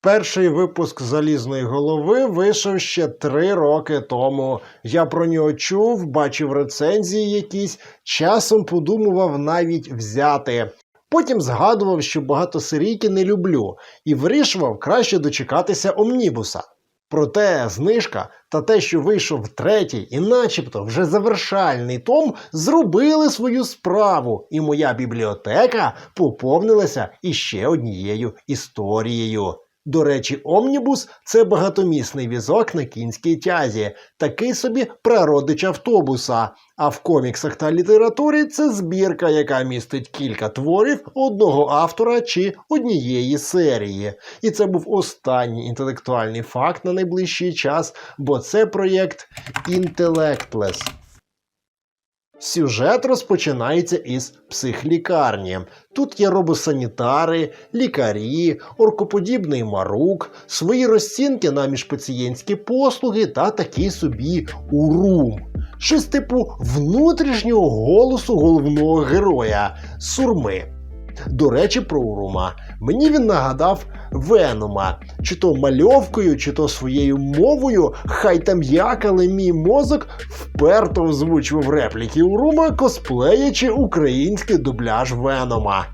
Перший випуск залізної голови вийшов ще три роки тому. Я про нього чув, бачив рецензії якісь, часом подумував навіть взяти. Потім згадував, що багатосерійки не люблю, і вирішував краще дочекатися омнібуса. Проте знижка та те, що вийшов третій і начебто вже завершальний том, зробили свою справу, і моя бібліотека поповнилася іще однією історією. До речі, омнібус це багатомісний візок на кінській тязі, такий собі прародич автобуса. А в коміксах та літературі це збірка, яка містить кілька творів одного автора чи однієї серії. І це був останній інтелектуальний факт на найближчий час, бо це проєкт Intellectless. Сюжет розпочинається із психлікарні. Тут є робосанітари, лікарі, оркоподібний марук, свої розцінки на міжпацієнтські послуги та такий собі урум. Щось типу внутрішнього голосу головного героя сурми. До речі, про Урума. Мені він нагадав Венома, чи то мальовкою, чи то своєю мовою, хай там як, але мій мозок вперто озвучував репліки Урума, косплеячи український дубляж Венома.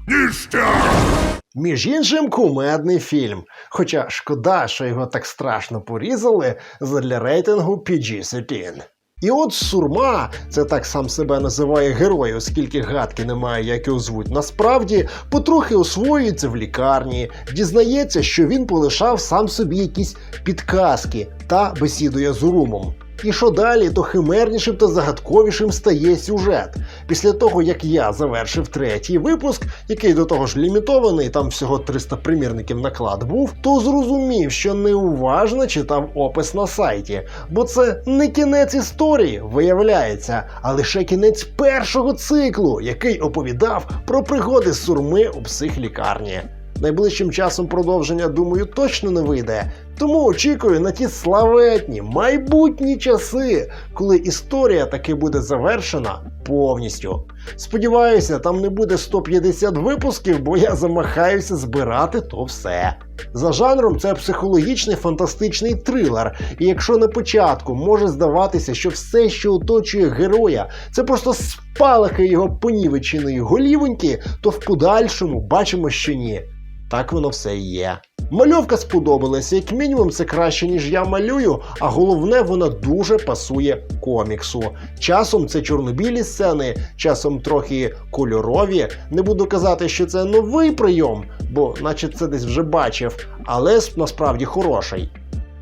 Між іншим, кумедний фільм. Хоча шкода, що його так страшно порізали задля рейтингу PG-13. І от Сурма, це так сам себе називає герой, оскільки гадки немає, як його звуть. Насправді потрохи освоюється в лікарні, дізнається, що він полишав сам собі якісь підказки та бесідує з Урумом. І що далі, то химернішим та загадковішим стає сюжет. Після того, як я завершив третій випуск, який до того ж лімітований, там всього 300 примірників наклад був, то зрозумів, що неуважно читав опис на сайті, бо це не кінець історії, виявляється, а лише кінець першого циклу, який оповідав про пригоди сурми у психлікарні. Найближчим часом продовження, думаю, точно не вийде. Тому очікую на ті славетні майбутні часи, коли історія таки буде завершена повністю. Сподіваюся, там не буде 150 випусків, бо я замахаюся збирати то все. За жанром це психологічний фантастичний трилер, і якщо на початку може здаватися, що все, що оточує героя, це просто спалахи його понівеченої голівоньки, то в подальшому бачимо, що ні. Так воно все і є. Мальовка сподобалася, як мінімум, це краще, ніж я малюю, а головне, вона дуже пасує коміксу. Часом це чорнобілі сцени, часом трохи кольорові. Не буду казати, що це новий прийом, бо наче це десь вже бачив, але насправді хороший.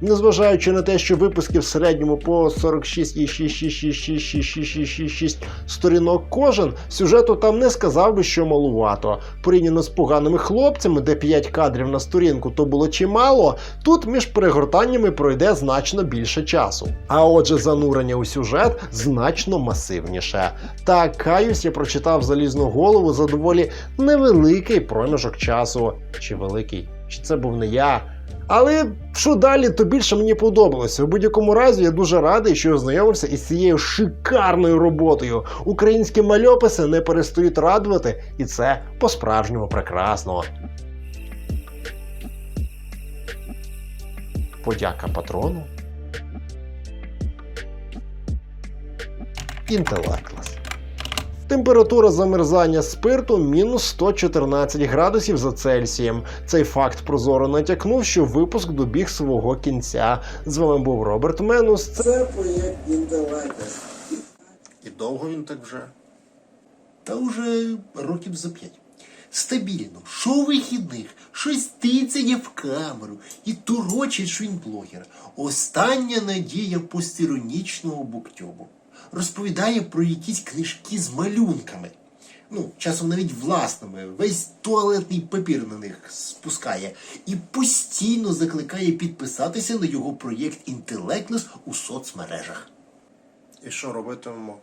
Незважаючи на те, що випуски в середньому по 46,6666666 сторінок кожен, сюжету там не сказав би, що малувато. Порівняно з поганими хлопцями, де 5 кадрів на сторінку то було чимало, тут між перегортаннями пройде значно більше часу. А отже, занурення у сюжет значно масивніше. Та каюсь, я прочитав залізну голову за доволі невеликий проміжок часу. Чи великий? Чи це був не я? Але що далі, то більше мені подобалося. У будь-якому разі я дуже радий, що ознайомився із цією шикарною роботою. Українські мальописи не перестають радувати, і це по-справжньому прекрасно. Подяка патрону. Інтелектлес. Температура замерзання спирту мінус 114 градусів за Цельсієм. Цей факт прозоро натякнув, що випуск добіг свого кінця. З вами був Роберт Менус. Це проєкт інтелект. І довго він так вже? Та вже років за п'ять. Стабільно, що вихідних, щось тицяє в камеру і турочить, що він блогер. Остання надія постіронічного буктьобу. Розповідає про якісь книжки з малюнками. Ну, часом навіть власними, весь туалетний папір на них спускає і постійно закликає підписатися на його проєкт Інтелектлес у соцмережах. І що робитимемо?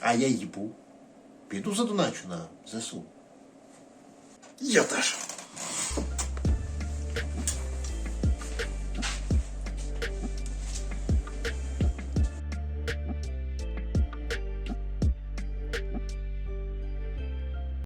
А я їбу. Піду задоначу на ЗСУ. Я теж.